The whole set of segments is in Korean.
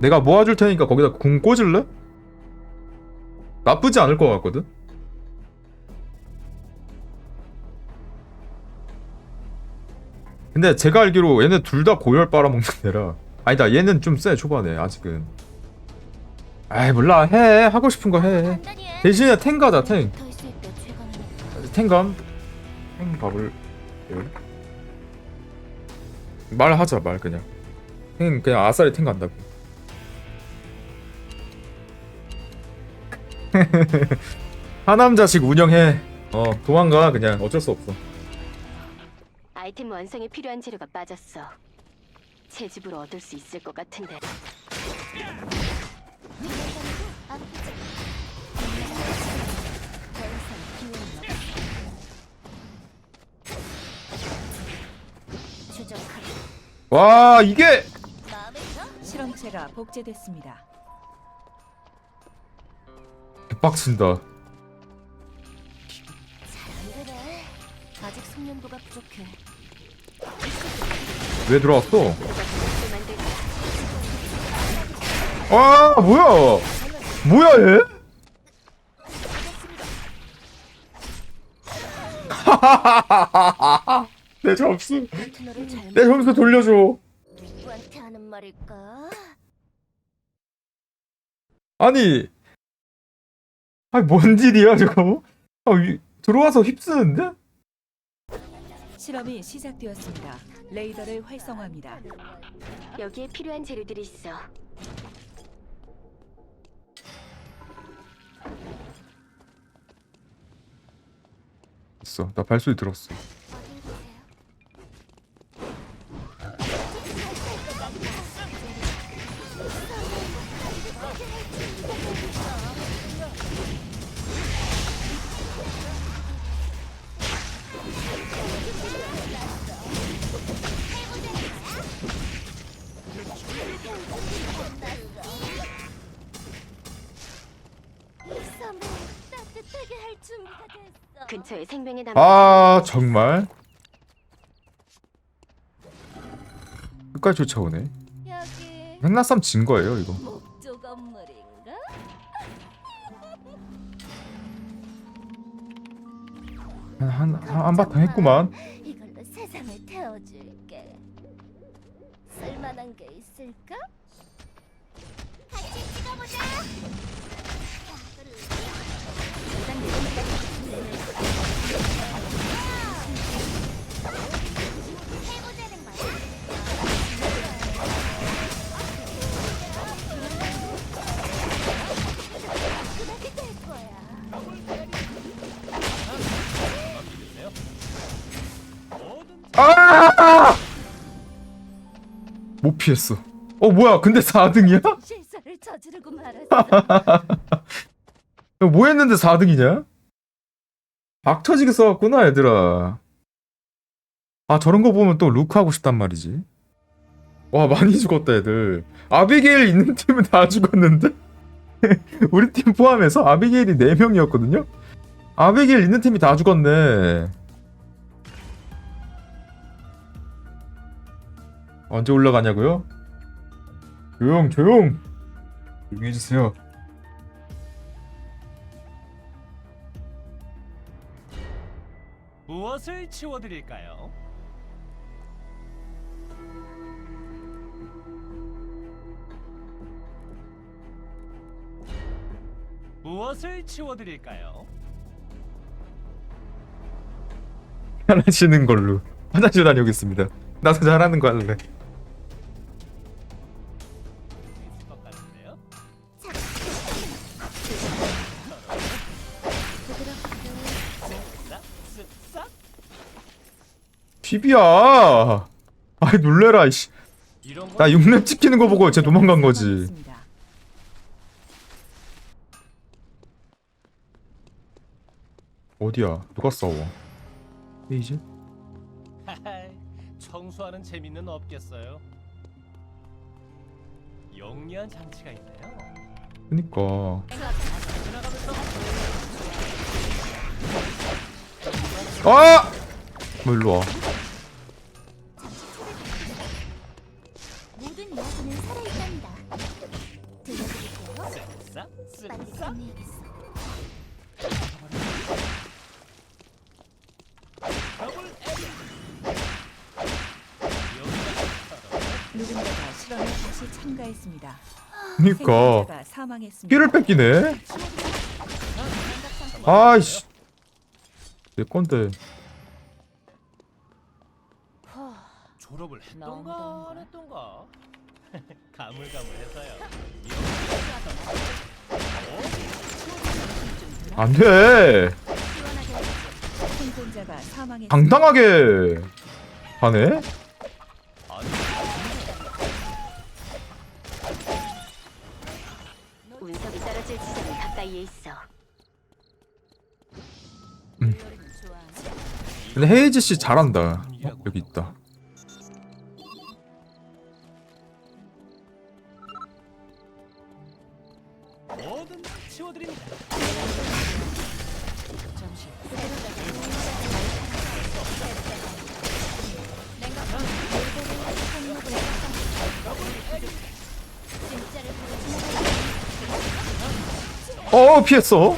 내가 모아줄 테니까 거기다 궁 꽂을래? 나쁘지 않을 것 같거든? 근데 제가 알기로 얘네 둘 다 고열 빨아먹는 애라. 아니다 얘는 좀세 초반에 아직은. 아이 몰라. 해. 하고 싶은 거 해. 대신에 탱 가자 탱. 탱감. 탱 밥을 말하자 말 그냥. 탱 그냥 아싸리 탱 간다고 하남 자식 운영해 어 도망가 그냥 어쩔 수 없어 아이템 완성에 필요한 재료가 빠졌어. 새 집으로 얻을 수 있을 것 같은데. 와 이게 실험체가 복제됐습니다. 개빡친다 그래. 아직 숙련도가 부족해. 왜 들어왔어? 아 뭐야 뭐야 얘? 내 점수 파트너를 잘내 점수 돌려줘 누구한테 하는 말일까? 아니 아니 뭔 일이야 저거 아, 위, 들어와서 휩쓰는데? 실험이 시작되었습니다. 레이더를 활성화합니다. 여기에 필요한 재료들이 있어. 있어 나 발소리 들었어 따뜻하게 할 준비가 됐어. 근처에 생명의 남. 아 정말 끝까지 쫓아오네 여기 행나쌈 진 거예요 이거 목조 건물인가? 한, 한, 한 한바탕 했구만 이걸로 세상을 태워줄게. 쓸만한 게 있을까? 아! 못 피했어 어 뭐야 근데 4등이야? 실수를 저지르고 말았어. 뭐 했는데 4등이냐? 박 터지게 써왔구나 얘들아 아 저런 거 보면 또 루크 하고 싶단 말이지 와 많이 죽었다 애들 아비게일 있는 팀은 다 죽었는데 우리 팀 포함해서 아비게일이 4명이었거든요 아비게일 있는 팀이 다 죽었네 언제 올라가냐고요? 조용 조용 조용히 해주세요 무엇을 치워드릴까요? 무엇을 치워드릴까요? 잘하시는 걸로 화장실 다녀오겠습니다 나도 잘하는 거 할래 비비야 아이 놀래라 이씨 나 6렙 찍히는 거 보고 쟤 도망간 거지. 어디야 누가 싸워? 하하이, 청소하는 재미는 없겠어요. 영리한 장치가 있나요? 그니까 아! 뭐 일로 와. 모든 야구는 살아있단다. 들려드릴게요. 누군가가 실험에 다시 참가했습니다. 그니까 뼈를 뺏기네. 아, 아이씨 내 건데 졸업을 했던가 안 했던가? 가물가물해서요. 안 돼. 생존자가 사망했습니다. 당당하게 하네. 운석이 떨어질 지점이 가까이에 있어. 근데 헤이즈 씨 잘한다. 어, 여기 있다. 어 피했어.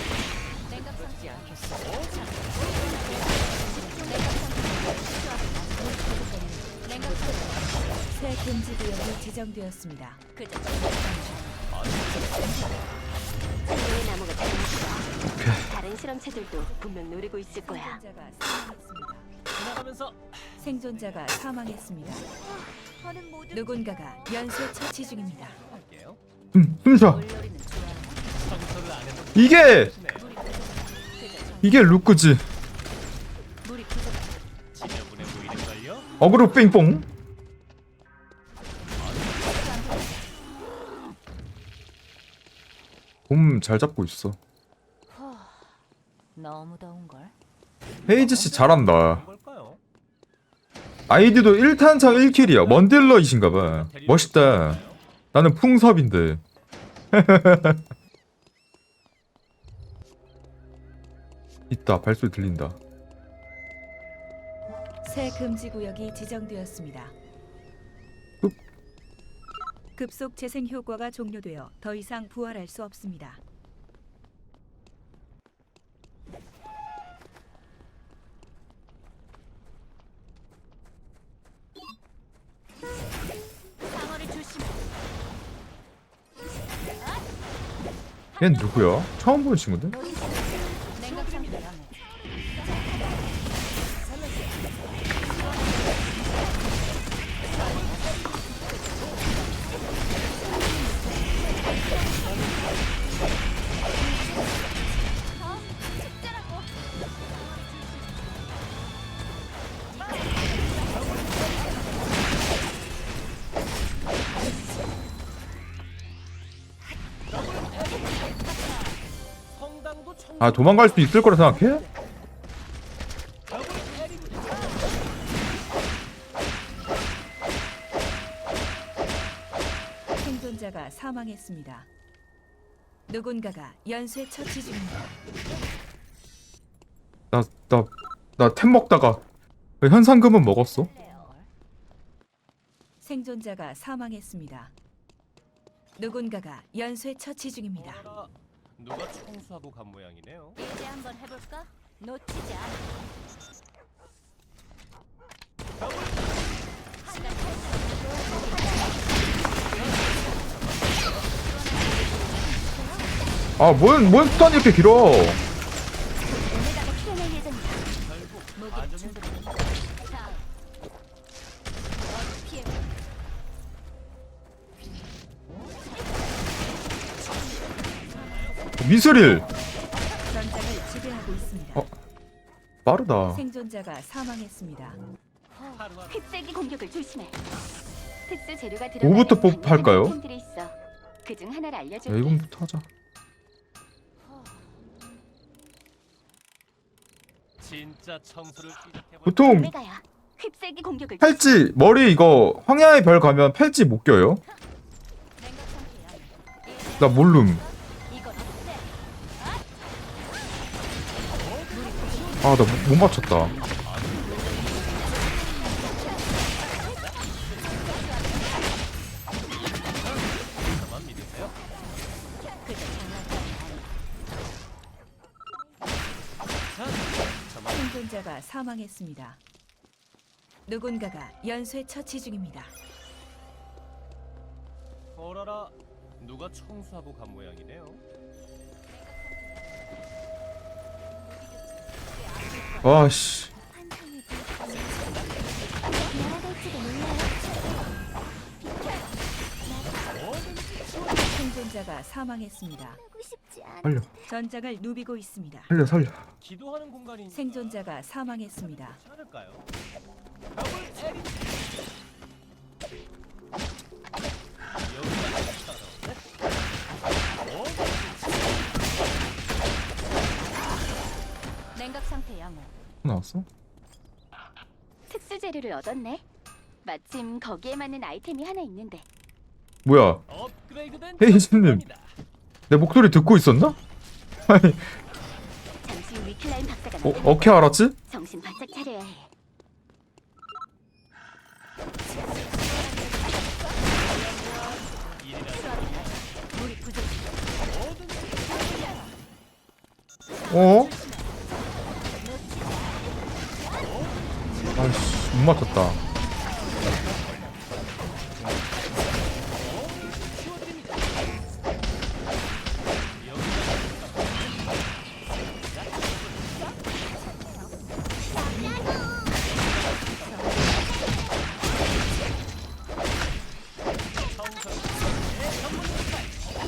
새 금지 구역이 지정되었습니다. 친구의 나무가 다른 실험체들도 분명 노리고 있을 거야. 생존자가 사망했습니다. 생존자가 사망했습니다. 누군가가 연쇄 처치 중입니다. 음, 안 해도 이게. 이게 루크지. 어그로 뺑뽕. 봄 잘 잡고 있어. 너무 더운 걸. 헤이즈 씨 잘한다. 아이디도 1탄창 1킬이야. 먼딜러이신가봐. 멋있다. 나는 풍섭인데. 있다. 발소리 들린다. 새 금지 구역이 지정되었습니다. 급- 급속 재생 효과가 종료되어 더 이상 부활할 수 없습니다. 얜 누구야? 처음 보는 친구인데? 아 도망갈 수 있을 거라 생각해? 생존자가 사망했습니다. 누군가가 연쇄 처치 중입니다. 나나나템 먹다가 현상금은 먹었어. 생존자가 사망했습니다. 누군가가 연쇄 처치 중입니다. 누가 청소하고 간 모양이네요. 이제 한번 해볼까? 놓치지 않아. 아뭔 뭔 스탄이 이렇게 길어? 오메가가 출연할 예정이야. 무기를 준비해. 자, 미스릴 전장을 지배하고 있습니다. 어. 빠르다. 생존자가 사망했습니다. 흡색이 공격을 조심해. 특수 재료가 뭐부터 뽑할까요? 템들이 있어. 그중 하나를 야 알려줄게. 이건부터 하자. 진짜 청소를 시작해볼 보통. 흡색이 공격을 팔찌 머리 이거 황야의 별 가면 팔찌 못 껴요? 나 모름. 아 나 못 맞췄다. 생존자가 사망했습니다. 누군가가 연쇄 처치 중입니다. 어라라 누가 청소하고 간 모양이네요. 와씨 생존자가 사망했습니다. 살려 전장을 누비고 있습니다. 살려 살려 기도하는 공간이 생존자가 사망했습니다. 않을까요? 상태 양호. 나왔어? 특수 재료를 얻었네. 마침 거기에 맞는 아이템이 하나 있는데. 뭐야 업그레이드된 헤이즈님. 내 목소리 듣고 있었나? 아니 잠시 후 위클라인 박사가 어, 어떻게 알았지? 정신 바짝 차려야 해. 물이 부족. 어? 못 맞췄다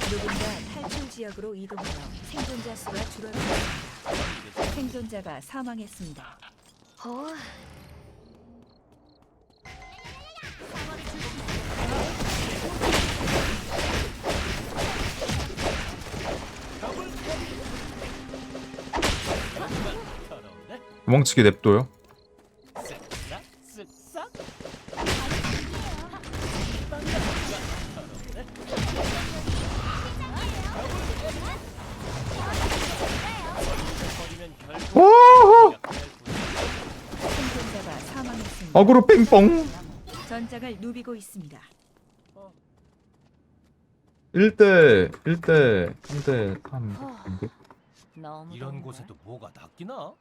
누군가 탈출 지역으로 이동하여 생존자 수가 줄어들었습니다. 생존자가 사망했습니다. 어, 도망치게 냅둬요 오호 생존자가 사망했습니다. 어그로 빙뽕 전장을 누비고 있습니다. 1대 1대 1대 3 인데 너무 이런? 곳에도 뭐가 낚이나?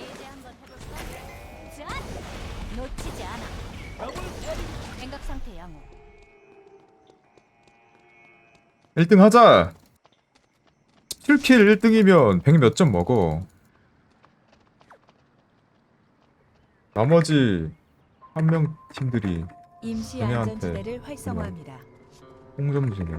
이제 한번 해볼까? 자, 놓치지 않아. 생각 상태 양호. 1등 하자 7킬 1등이면 100 몇 점 먹어 나머지 한 명 팀들이 임시 안전지대를 활성화합니다. 홍점지네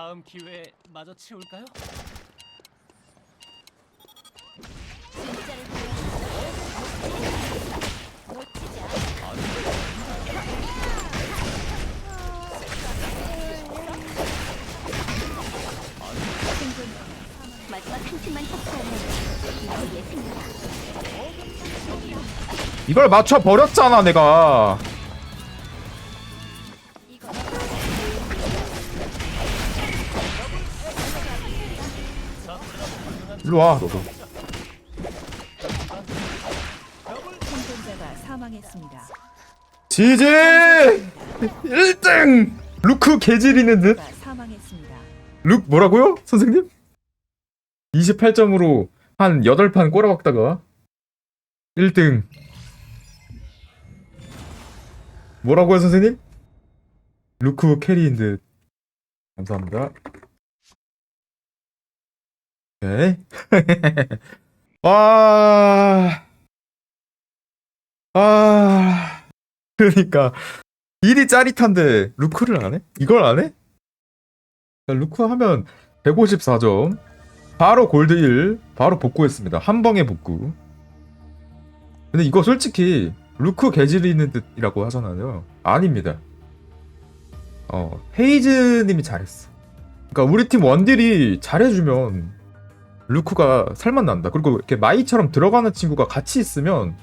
다음 기회에 마저 치울까요? 이걸 맞춰 버렸잖아 내가 일로 와 너도 생존자가 사망했습니다. 지지 1등 루크 개질이는 듯 가 사망했습니다. 룩 뭐라고요? 선생님? 28점으로 한 8판 꼬라박다가 1등 뭐라고요 선생님? 루크 캐리인 듯 감사합니다 오케이 와... 아... 그러니까 일이 짜릿한데 루크를 안 해? 이걸 안 해? 자, 루크 하면 154점. 바로 골드 1. 바로 복구했습니다. 한 방에 복구. 근데 이거 솔직히 루크 개질이 있는 듯이라고 하잖아요. 아닙니다. 어, 헤이즈님이 잘했어. 그러니까 우리 팀 원딜이 잘해주면 루크가 살맛 난다. 그리고 이렇게 마이처럼 들어가는 친구가 같이 있으면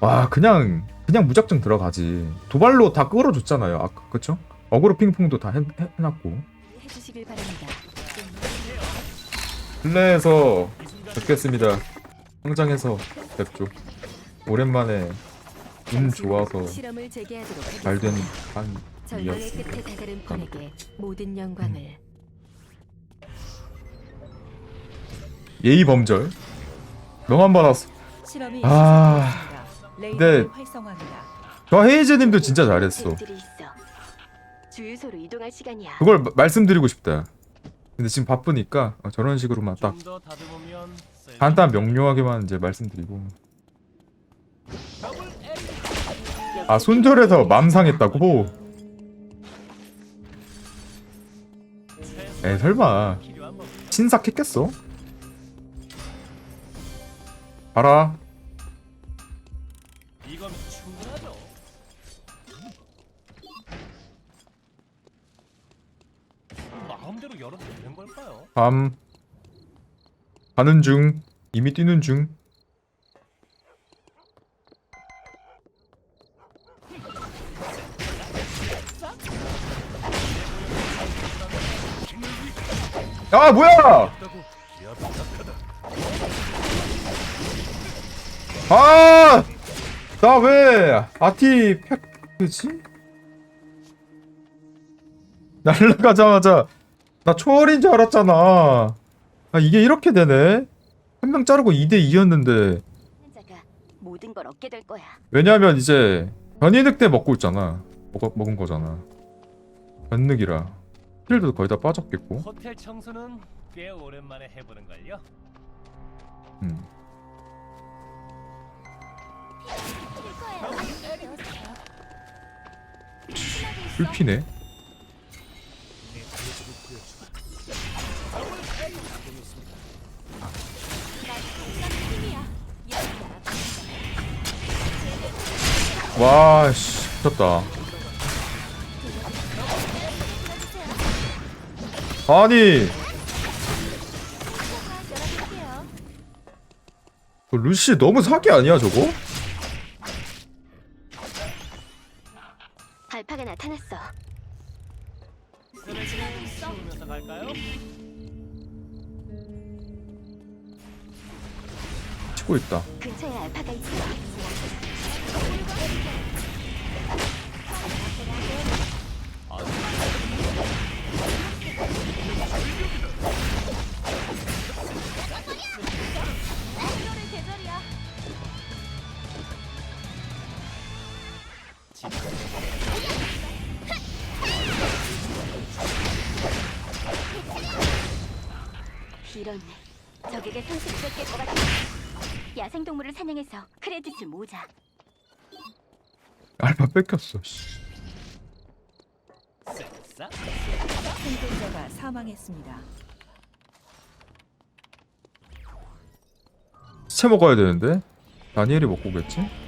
와 그냥 그냥 무작정 들어가지. 도발로 다 끌어줬잖아요. 아까 그쵸? 어그로 핑퐁도 다 해, 해- 해놨고. 플레이에서 뵙겠습니다. 성장해서 뵙죠. 오랜만에 운 좋아서 실험을 재개하도록 잘된 하겠습니다. 한 절망의 이었습니다. 끝에 다다른 폰에게 모든 영광을 예의 범절. 명함 받았어. 아, 근데-. 저 헤이즈님도 진짜 잘했어. 들이 있어. 주유소로 이동할 시간이야. 그걸 마- 말씀드리고 싶다. 근데 지금 바쁘니까 어, 저런 식으로만 딱 간단 명료하게만 이제 말씀드리고. 아 손절해서 맘 상했다고? 에 설마 법. 신삭했겠어? 봐라 이건 충분하죠. 마음대로 열어도 되는 걸까요? 밤 가는 중 이미 뛰는 중 아 뭐야 아! 나 왜 아티 팩트지? 날라가자마자 나 초월인 줄 알았잖아. 아 이게 이렇게 되네. 한 명 자르고 2대 2였는데 자가 모든 걸 얻게 될 거야. 왜냐면 이제 변이늑대 먹고 있잖아. 먹, 먹은 거잖아. 변늑이라. 힐도 거의 다 빠졌겠고. 호텔 청소는 꽤 오랜만에 해보는 걸요. 음. 불피네. 와, 씨, 미쳤다. 아니, 그 루시 너무 사기 아니야 저거? 치우면서 갈까요? 치고 있다. 근처에 알파가 있어. 이런 적에게 상처를 뺏길 것 같아. 야생동물을 사냥해서 크레딧을 모자. 알바 뺏겼어. 씨. 생존자가 사망했습니다. 시체 먹어야 되는데 다니엘이 먹고 오겠지?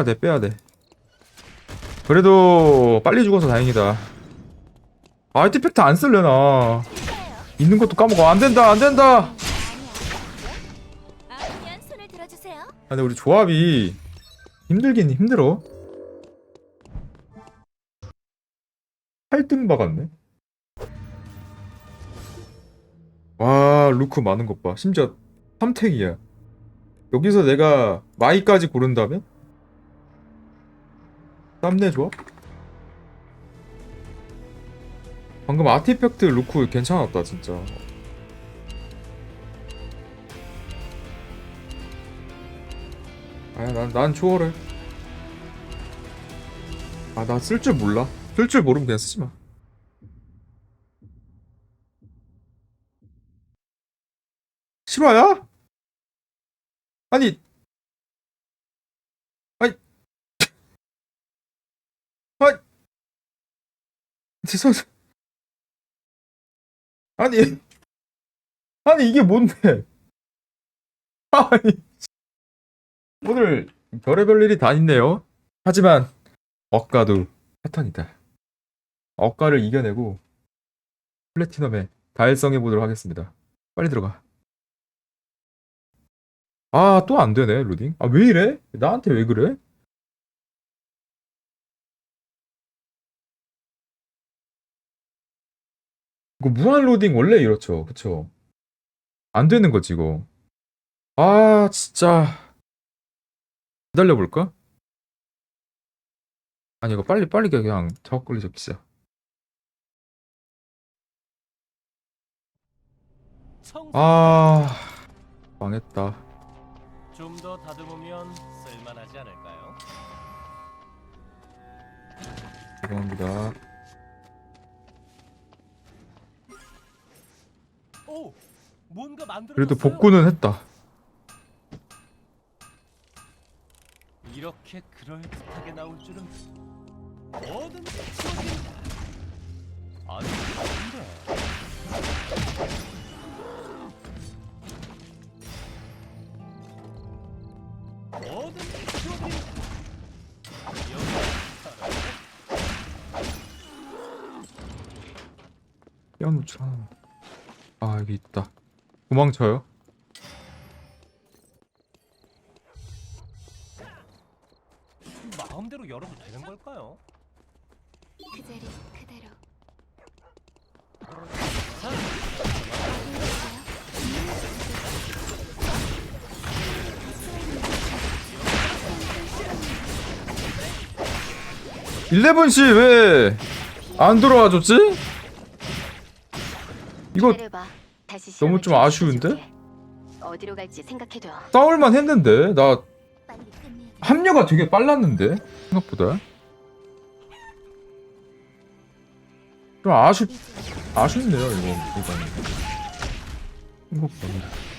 빼야 돼 빼야 돼. 그래도 빨리 죽어서 다행이다. 아, 아티팩트 안 쓸래나. 있는 것도 까먹어. 안 된다 안 된다. 아, 근데 우리 조합이 힘들긴 힘들어. 8등 박았네. 와, 루크 많은 것 봐. 심지어 3택이야. 여기서 내가 마이까지 고른다면? 쌈내 조합? 방금 아티팩트 루크 괜찮았다, 진짜. 아야 난, 난 초월해 아 나 쓸 줄 몰라 쓸 줄 모르면 그냥 쓰지 마 실화야? 아니 아니 죄송 아니 아니 이게 뭔데 아니 오늘 별의별 일이 다 있네요. 하지만 억가도 패턴이다. 억가를 이겨내고 플래티넘에 달성해 보도록 하겠습니다. 빨리 들어가. 아, 또 안 되네, 로딩. 아, 왜 이래? 나한테 왜 그래? 이거 무한 로딩 원래 이렇죠. 그쵸? 안 되는 거지, 이거. 아, 진짜. 기다려볼까? 아니, 이거 빨리, 빨리 그냥 작업 걸리. 청소 아, 망했다. 좀 더 다듬으면 쓸만하지 않을까요? 죄송합니다. 오, 뭔가 만들어. 그래도 복구는 했다. 이렇게 그럴듯하게 나올 줄은 뭐든지 치워드립니다. 아니 근데 뭐든지 치워드립니다. 여기 떼어놓자. 아, 여기 있다. 도망쳐요. 마음대로 열어도 되는 걸까요? 그 자리 그대로. 일레븐 씨 왜 안 들어와 줬지? 이거 기다려봐. 다시 너무 좀좀 아쉬운데? 어디로 갈지 생각해둬. 싸울만 했는데 나 빨리 끝내야 돼. 합류가 되게 빨랐는데 생각보다 좀 아쉽 아쉽네요 이거 이거는 생각보다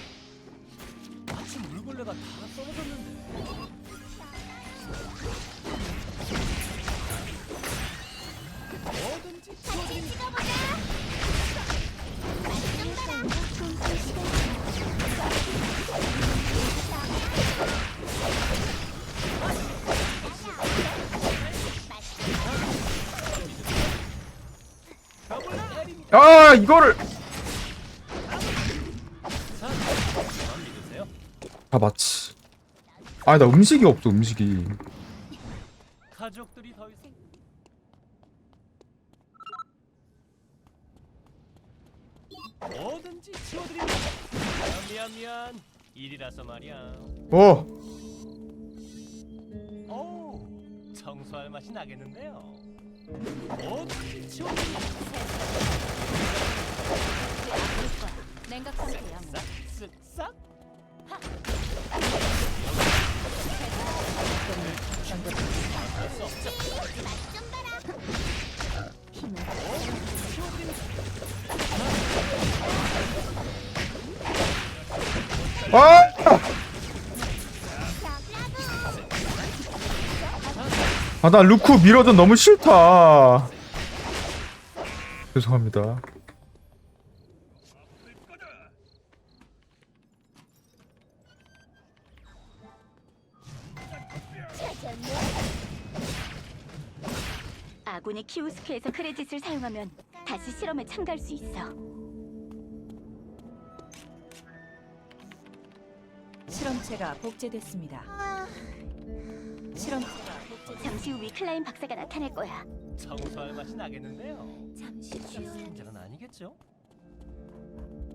아 이거를. 다 맞지 아 나 음식이 없어 음식이 가족들이 더 이상 뭐든지 치워드립니다. 미안 미안 미안 일이라서 말이야. 어오 청소할 맛이 나겠는데요. 냉각 상태야. 쓱 아! 아, 나 루크 밀어줘 너무 싫다. 죄송합니다. 아군이 키오스크에서 크레딧을 사용하면 다시 실험에 참가할 수 있어. 실험체가 복제됐습니다. 실험체가. 잠시 후 위클라인 박사가 나타날 거야. 청소할 맛이 나겠는데요. 잠시. 문제는 아니겠죠?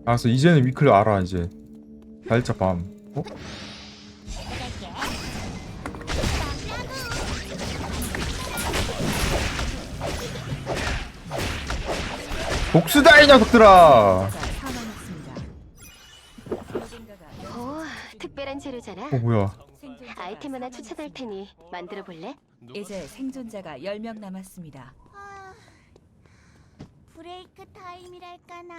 알았어, 이제는 위클 알아, 이제. 날짜 밤. 어? 복수다, 이 녀석들아! 사망했습니다. 오, 특별한 재료잖아. 어, 뭐야. 아이템 하나 추천할 테니 만들어 볼래? 이제 생존자가 10명 남았습니다. 아, 브레이크 타임이랄까나.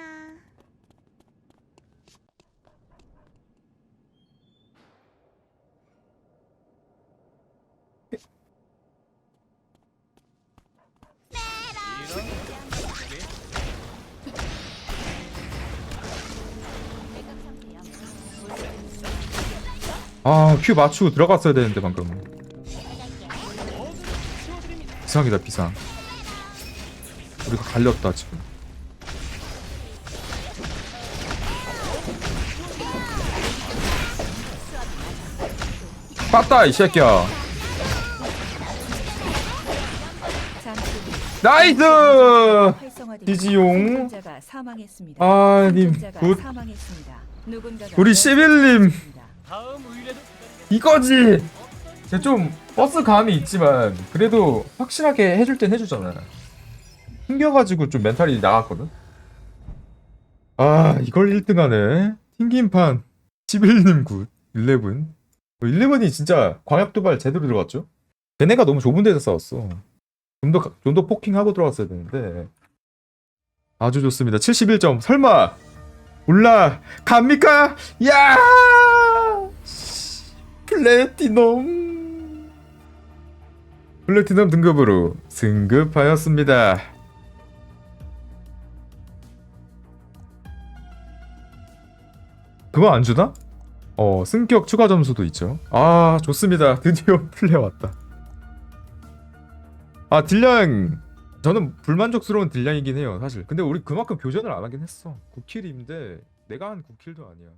아, 큐 맞추고 들어갔어야 되는데 방금. 비상이다, 비상. 우리가 갈렸다, 지금. 빠따 이 새끼야. 나이스! 디지용. 아, 님 아, 굿. 우리 시빌님 이거지. 제가 좀 버스 감이 있지만 그래도 확실하게 해줄 땐 해주잖아. 튕겨가지고 좀 멘탈이 나갔거든. 아 이걸 1등하네. 튕김판 11님 굿 11. 11이 진짜 광역 도발 제대로 들어갔죠? 걔네가 너무 좁은 데서 싸웠어. 좀더 좀 더 포킹하고 들어갔어야 되는데. 아주 좋습니다. 71점. 설마 올라 갑니까? 야 플래티넘 플래티넘 등급으로 승급하였습니다. 그거 안 주나? 어 승격 추가 점수도 있죠. 아 좋습니다. 드디어 플레 왔다. 아 딜량 저는 불만족스러운 딜량이긴 해요 사실. 근데 우리 그만큼 교전을 안 하긴 했어. 9킬인데 내가 한 9킬도 아니야.